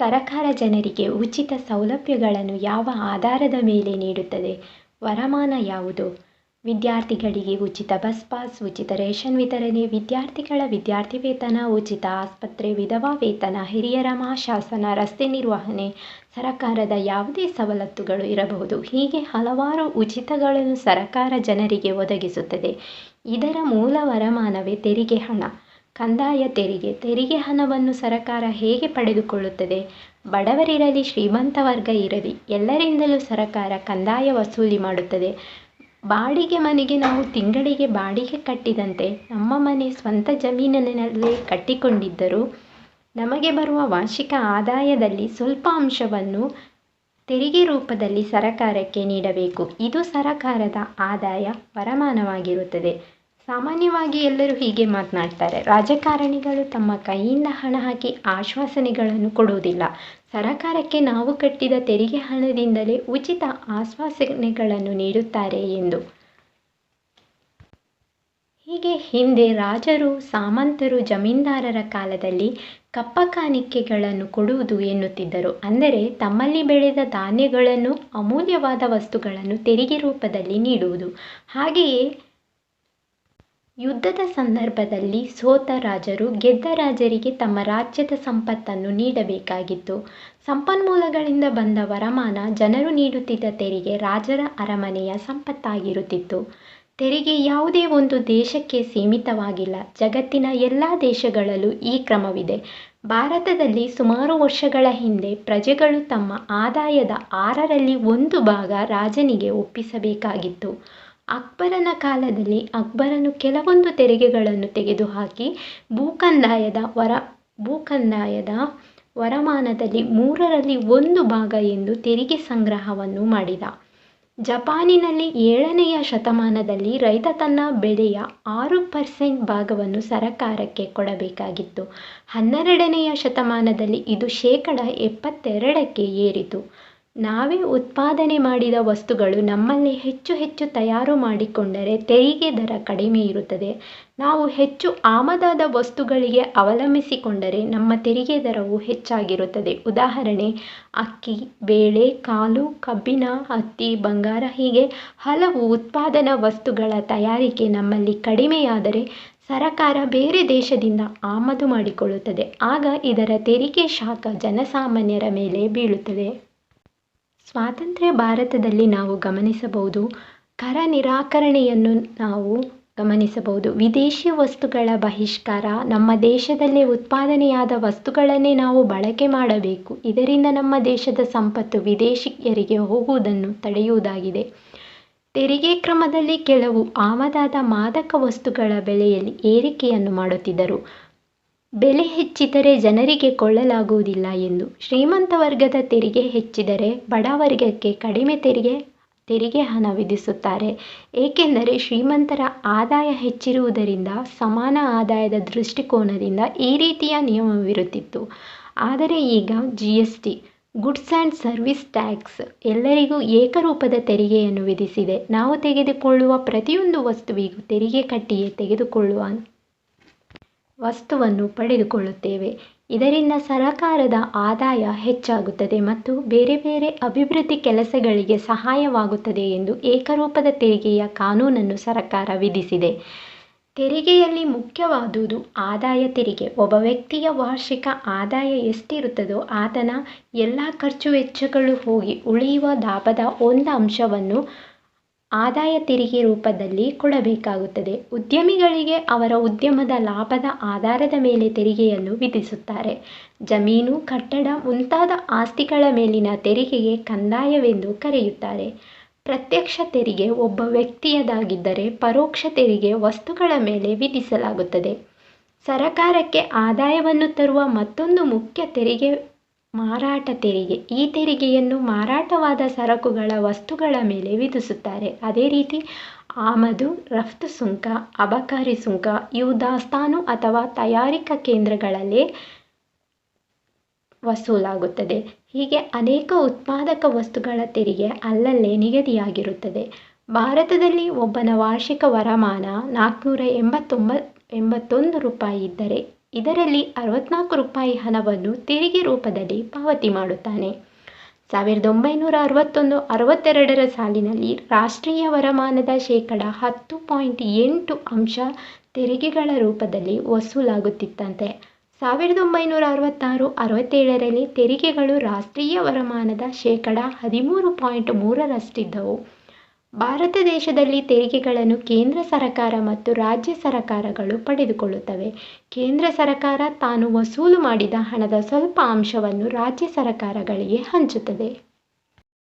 ಸರಕಾರ ಜನರಿಗೆ ಉಚಿತ ಸೌಲಭ್ಯಗಳನ್ನು ಯಾವ ಆಧಾರದ ಮೇಲೆ ನೀಡುತ್ತದೆ? ವರಮಾನ ಯಾವುದು? ವಿದ್ಯಾರ್ಥಿಗಳಿಗೆ ಉಚಿತ ಬಸ್ ಪಾಸ್, ಉಚಿತ ರೇಷನ್ ವಿತರಣೆ, ವಿದ್ಯಾರ್ಥಿಗಳ ವಿದ್ಯಾರ್ಥಿ ವೇತನ, ಉಚಿತ ಆಸ್ಪತ್ರೆ, ವಿಧವಾ ವೇತನ ಹಿರಿಯರ ಮಾಶಾಸನ ರಸ್ತೆ ನಿರ್ವಹಣೆ, ಸರಕಾರದ ಯಾವುದೇ ಸವಲತ್ತುಗಳು ಇರಬಹುದು. ಹೀಗೆ ಹಲವಾರು ಉಚಿತಗಳನ್ನು ಸರಕಾರ ಜನರಿಗೆ ಒದಗಿಸುತ್ತದೆ. ಇದರ ಮೂಲ ವರಮಾನವೇ ತೆರಿಗೆ ಹಣ. ಕಂದಾಯ ತೆರಿಗೆ ತೆರಿಗೆ ಹಣವನ್ನು ಸರಕಾರ ಹೇಗೆ ಪಡೆದುಕೊಳ್ಳುತ್ತದೆ? ಬಡವರಿರಲಿ, ಶ್ರೀಮಂತ ವರ್ಗ ಇರಲಿ, ಎಲ್ಲರಿಂದಲೂ ಸರಕಾರ ಕಂದಾಯ ವಸೂಲಿ ಮಾಡುತ್ತದೆ. ಬಾಡಿಗೆ ಮನೆಗೆ ನಾವು ತಿಂಗಳಿಗೆ ಬಾಡಿಗೆ ಕಟ್ಟಿದಂತೆ ನಮ್ಮ ಮನೆ ಸ್ವಂತ ಜಮೀನಿನಲ್ಲೇ ಕಟ್ಟಿಕೊಂಡಿದ್ದರೂ ನಮಗೆ ಬರುವ ವಾರ್ಷಿಕ ಆದಾಯದಲ್ಲಿ ಸ್ವಲ್ಪ ಅಂಶವನ್ನು ತೆರಿಗೆ ರೂಪದಲ್ಲಿ ಸರಕಾರಕ್ಕೆ ನೀಡಬೇಕು. ಇದು ಸರಕಾರದ ಆದಾಯ ವರಮಾನವಾಗಿರುತ್ತದೆ. ಸಾಮಾನ್ಯವಾಗಿ ಎಲ್ಲರೂ ಹೀಗೆ ಮಾತನಾಡ್ತಾರೆ. ರಾಜಕಾರಣಿಗಳು ತಮ್ಮ ಕೈಯಿಂದ ಹಣ ಹಾಕಿ ಆಶ್ವಾಸನೆಗಳನ್ನು ಕೊಡುವುದಿಲ್ಲ. ಸರಕಾರಕ್ಕೆ ನಾವು ಕಟ್ಟಿದ ತೆರಿಗೆ ಹಣದಿಂದಲೇ ಉಚಿತ ಆಶ್ವಾಸನೆಗಳನ್ನು ನೀಡುತ್ತಾರೆ ಎಂದು. ಹೀಗೆ ಹಿಂದೆ ರಾಜರು, ಸಾಮಂತರು ಜಮೀನ್ದಾರರ ಕಾಲದಲ್ಲಿ ಕಪ್ಪ ಕಾಣಿಕೆಗಳನ್ನು ಕೊಡುವುದು ಎನ್ನುತ್ತಿದ್ದರು. ಅಂದರೆ ತಮ್ಮಲ್ಲಿ ಬೆಳೆದ ಧಾನ್ಯಗಳನ್ನು ಅಮೂಲ್ಯವಾದ ವಸ್ತುಗಳನ್ನು ತೆರಿಗೆ ರೂಪದಲ್ಲಿ ನೀಡುವುದು. ಹಾಗೆಯೇ ಯುದ್ಧದ ಸಂದರ್ಭದಲ್ಲಿ ಸೋತ ರಾಜರು ಗೆದ್ದ ರಾಜರಿಗೆ ತಮ್ಮ ರಾಜ್ಯದ ಸಂಪತ್ತನ್ನು ನೀಡಬೇಕಾಗಿತ್ತು. ಸಂಪನ್ಮೂಲಗಳಿಂದ ಬಂದ ವರಮಾನ ಜನರು ನೀಡುತ್ತಿದ್ದ ತೆರಿಗೆ ರಾಜರ ಅರಮನೆಯ ಸಂಪತ್ತಾಗಿರುತ್ತಿತ್ತು. ತೆರಿಗೆ ಯಾವುದೇ ಒಂದು ದೇಶಕ್ಕೆ ಸೀಮಿತವಾಗಿಲ್ಲ. ಜಗತ್ತಿನ ಎಲ್ಲ ದೇಶಗಳಲ್ಲೂ ಈ ಕ್ರಮವಿದೆ. ಭಾರತದಲ್ಲಿ ಸುಮಾರು ವರ್ಷಗಳ ಹಿಂದೆ ಪ್ರಜೆಗಳು ತಮ್ಮ ಆದಾಯದ ಆರರಲ್ಲಿ ಒಂದು ಭಾಗ ರಾಜನಿಗೆ ಒಪ್ಪಿಸಬೇಕಾಗಿತ್ತು. ಅಕ್ಬರನ ಕಾಲದಲ್ಲಿ ಅಕ್ಬರನು ಕೆಲವೊಂದು ತೆರಿಗೆಗಳನ್ನು ತೆಗೆದುಹಾಕಿ ಭೂಕಂದಾಯದ ವರ ಭೂಕಂದಾಯದ ವರಮಾನದಲ್ಲಿ ಮೂರರಲ್ಲಿ ಒಂದು ಭಾಗ ಎಂದು ತೆರಿಗೆ ಸಂಗ್ರಹವನ್ನು ಮಾಡಿದ. ಜಪಾನಿನಲ್ಲಿ ಏಳನೆಯ ಶತಮಾನದಲ್ಲಿ ರೈತ ತನ್ನ ಬೆಳೆಯ ಆರು ಪರ್ಸೆಂಟ್ ಭಾಗವನ್ನು ಸರಕಾರಕ್ಕೆ ಕೊಡಬೇಕಾಗಿತ್ತು. ಹನ್ನೆರಡನೆಯ ಶತಮಾನದಲ್ಲಿ ಇದು ಶೇಕಡ ಎಪ್ಪತ್ತೆರಡಕ್ಕೆ ಏರಿತು. ನಾವೇ ಉತ್ಪಾದನೆ ಮಾಡಿದ ವಸ್ತುಗಳು ನಮ್ಮಲ್ಲಿ ಹೆಚ್ಚು ಹೆಚ್ಚು ತಯಾರು ಮಾಡಿಕೊಂಡರೆ ತೆರಿಗೆ ದರ ಕಡಿಮೆ ಇರುತ್ತದೆ. ನಾವು ಹೆಚ್ಚು ಆಮದಾದ ವಸ್ತುಗಳಿಗೆ ಅವಲಂಬಿಸಿಕೊಂಡರೆ ನಮ್ಮ ತೆರಿಗೆ ದರವು ಹೆಚ್ಚಾಗಿರುತ್ತದೆ. ಉದಾಹರಣೆ, ಅಕ್ಕಿ, ಬೇಳೆ ಕಾಳು ಕಬ್ಬಿಣ, ಹತ್ತಿ, ಬಂಗಾರ ಹೀಗೆ ಹಲವು ಉತ್ಪಾದನಾ ವಸ್ತುಗಳ ತಯಾರಿಕೆ ನಮ್ಮಲ್ಲಿ ಕಡಿಮೆಯಾದರೆ ಸರಕಾರ ಬೇರೆ ದೇಶದಿಂದ ಆಮದು ಮಾಡಿಕೊಳ್ಳುತ್ತದೆ. ಆಗ ಇದರ ತೆರಿಗೆ ಶಾಖ ಜನಸಾಮಾನ್ಯರ ಮೇಲೆ ಬೀಳುತ್ತದೆ. ಸ್ವಾತಂತ್ರ್ಯ ಭಾರತದಲ್ಲಿ ನಾವು ಗಮನಿಸಬಹುದು, ಕರ ನಿರಾಕರಣೆಯನ್ನು ನಾವು ಗಮನಿಸಬಹುದು. ವಿದೇಶಿ ವಸ್ತುಗಳ ಬಹಿಷ್ಕಾರ, ನಮ್ಮ ದೇಶದಲ್ಲಿ ಉತ್ಪಾದನೆಯಾದ ವಸ್ತುಗಳನ್ನೇ ನಾವು ಬಳಕೆ ಮಾಡಬೇಕು. ಇದರಿಂದ ನಮ್ಮ ದೇಶದ ಸಂಪತ್ತು ವಿದೇಶಿಯರಿಗೆ ಹೋಗುವುದನ್ನು ತಡೆಯುವುದಾಗಿದೆ. ತೆರಿಗೆ ಕ್ರಮದಲ್ಲಿ ಕೆಲವು ಆಮದಾದ ಮಾದಕ ವಸ್ತುಗಳ ಬೆಲೆಯಲ್ಲಿ ಏರಿಕೆಯನ್ನು ಮಾಡುತ್ತಿದ್ದರು. ಬೆಲೆ ಹೆಚ್ಚಿದರೆ ಜನರಿಗೆ ಕೊಳ್ಳಲಾಗುವುದಿಲ್ಲ ಎಂದು ಶ್ರೀಮಂತ ವರ್ಗದ ತೆರಿಗೆ ಹೆಚ್ಚಿದರೆ ಬಡ ವರ್ಗಕ್ಕೆ ಕಡಿಮೆ ತೆರಿಗೆ ತೆರಿಗೆ ಹಣ ವಿಧಿಸುತ್ತಾರೆ. ಏಕೆಂದರೆ ಶ್ರೀಮಂತರ ಆದಾಯ ಹೆಚ್ಚಿರುವುದರಿಂದ ಸಮಾನ ಆದಾಯದ ದೃಷ್ಟಿಕೋನದಿಂದ ಈ ರೀತಿಯ ನಿಯಮವಿರುತ್ತಿತ್ತು. ಆದರೆ ಈಗ G S T goods and service tax ಎಲ್ಲರಿಗೂ ಏಕರೂಪದ ತೆರಿಗೆಯನ್ನು ವಿಧಿಸಿದೆ. ನಾವು ತೆಗೆದುಕೊಳ್ಳುವ ಪ್ರತಿಯೊಂದು ವಸ್ತುವಿಗೂ ತೆರಿಗೆ ಕಟ್ಟಿಯೇ ತೆಗೆದುಕೊಳ್ಳುವ ವಸ್ತುವನ್ನು ಪಡೆದುಕೊಳ್ಳುತ್ತೇವೆ. ಇದರಿಂದ ಸರಕಾರದ ಆದಾಯ ಹೆಚ್ಚಾಗುತ್ತದೆ ಮತ್ತು ಬೇರೆ ಬೇರೆ ಅಭಿವೃದ್ಧಿ ಕೆಲಸಗಳಿಗೆ ಸಹಾಯವಾಗುತ್ತದೆ ಎಂದು ಏಕರೂಪದ ತೆರಿಗೆಯ ಕಾನೂನನ್ನು ಸರಕಾರ ವಿಧಿಸಿದೆ. ತೆರಿಗೆಯಲ್ಲಿ ಮುಖ್ಯವಾದುದು ಆದಾಯ ತೆರಿಗೆ. ಒಬ್ಬ ವ್ಯಕ್ತಿಯ ವಾರ್ಷಿಕ ಆದಾಯ ಎಷ್ಟಿರುತ್ತದೋ ಆತನ ಎಲ್ಲ ಖರ್ಚು ವೆಚ್ಚಗಳು ಹೋಗಿ ಉಳಿಯುವ ಲಾಭದ ಒಂದು ಅಂಶವನ್ನು ಆದಾಯ ತೆರಿಗೆ ರೂಪದಲ್ಲಿ ಕೊಡಬೇಕಾಗುತ್ತದೆ. ಉದ್ಯಮಿಗಳಿಗೆ ಅವರ ಉದ್ಯಮದ ಲಾಭದ ಆಧಾರದ ಮೇಲೆ ತೆರಿಗೆಯನ್ನು ವಿಧಿಸುತ್ತಾರೆ. ಜಮೀನು, ಕಟ್ಟಡ ಮುಂತಾದ ಆಸ್ತಿಗಳ ಮೇಲಿನ ತೆರಿಗೆಗೆ ಕಂದಾಯವೆಂದು ಕರೆಯುತ್ತಾರೆ. ಪ್ರತ್ಯಕ್ಷ ತೆರಿಗೆ ಒಬ್ಬ ವ್ಯಕ್ತಿಯದಾಗಿದ್ದರೆ ಪರೋಕ್ಷ ತೆರಿಗೆ ವಸ್ತುಗಳ ಮೇಲೆ ವಿಧಿಸಲಾಗುತ್ತದೆ. ಸರಕಾರಕ್ಕೆ ಆದಾಯವನ್ನು ತರುವ ಮತ್ತೊಂದು ಮುಖ್ಯ ತೆರಿಗೆ ಮಾರಾಟ ತೆರಿಗೆ. ಈ ತೆರಿಗೆಯನ್ನು ಮಾರಾಟವಾದ ಸರಕುಗಳ ವಸ್ತುಗಳ ಮೇಲೆ ವಿಧಿಸುತ್ತಾರೆ. ಅದೇ ರೀತಿ ಆಮದು, ರಫ್ತು ಸುಂಕ, ಅಬಕಾರಿ ಸುಂಕ ಇವು ದಾಸ್ತಾನು ಅಥವಾ ತಯಾರಿಕಾ ಕೇಂದ್ರಗಳಲ್ಲೇ ವಸೂಲಾಗುತ್ತದೆ. ಹೀಗೆ ಅನೇಕ ಉತ್ಪಾದಕ ವಸ್ತುಗಳ ತೆರಿಗೆ ಅಲ್ಲಲ್ಲೇ ನಿಗದಿಯಾಗಿರುತ್ತದೆ. ಭಾರತದಲ್ಲಿ ಒಬ್ಬನ ವಾರ್ಷಿಕ ವರಮಾನ ನಾಲ್ಕುನೂರ ಎಂಬತ್ತೊಂಬ, ಎಂಬತ್ತೊಂದು ರೂಪಾಯಿ ಇದ್ದರೆ ಇದರಲ್ಲಿ ಅರವತ್ನಾಲ್ಕು ರೂಪಾಯಿ ಹಣವನ್ನು ತೆರಿಗೆ ರೂಪದಲ್ಲಿ ಪಾವತಿ ಮಾಡುತ್ತಾನೆ. ಸಾವಿರದ ಒಂಬೈನೂರ ಅರವತ್ತೊಂದು, ಅರವತ್ತೆರಡರ ಸಾಲಿನಲ್ಲಿ ರಾಷ್ಟ್ರೀಯ ವರಮಾನದ ಶೇಕಡ ಹತ್ತು ಪಾಯಿಂಟ್ ಎಂಟು ಅಂಶ ತೆರಿಗೆಗಳ ರೂಪದಲ್ಲಿ ವಸೂಲಾಗುತ್ತಿತ್ತಂತೆ. ಸಾವಿರದ ಒಂಬೈನೂರ ಅರವತ್ತಾರು, ಅರವತ್ತೇಳರಲ್ಲಿ ತೆರಿಗೆಗಳು ರಾಷ್ಟ್ರೀಯ ವರಮಾನದ ಶೇಕಡ ಹದಿಮೂರು ಪಾಯಿಂಟ್ ಮೂರರಷ್ಟಿದ್ದವು. ಭಾರತ ದೇಶದಲ್ಲಿ ತೆರಿಗೆಗಳನ್ನು ಕೇಂದ್ರ ಸರಕಾರ ಮತ್ತು ರಾಜ್ಯ ಸರಕಾರಗಳು ಪಡೆದುಕೊಳ್ಳುತ್ತವೆ. ಕೇಂದ್ರ ಸರಕಾರ ತಾನು ವಸೂಲು ಮಾಡಿದ ಹಣದ ಸ್ವಲ್ಪ ಅಂಶವನ್ನು ರಾಜ್ಯ ಸರಕಾರಗಳಿಗೆ ಹಂಚುತ್ತದೆ.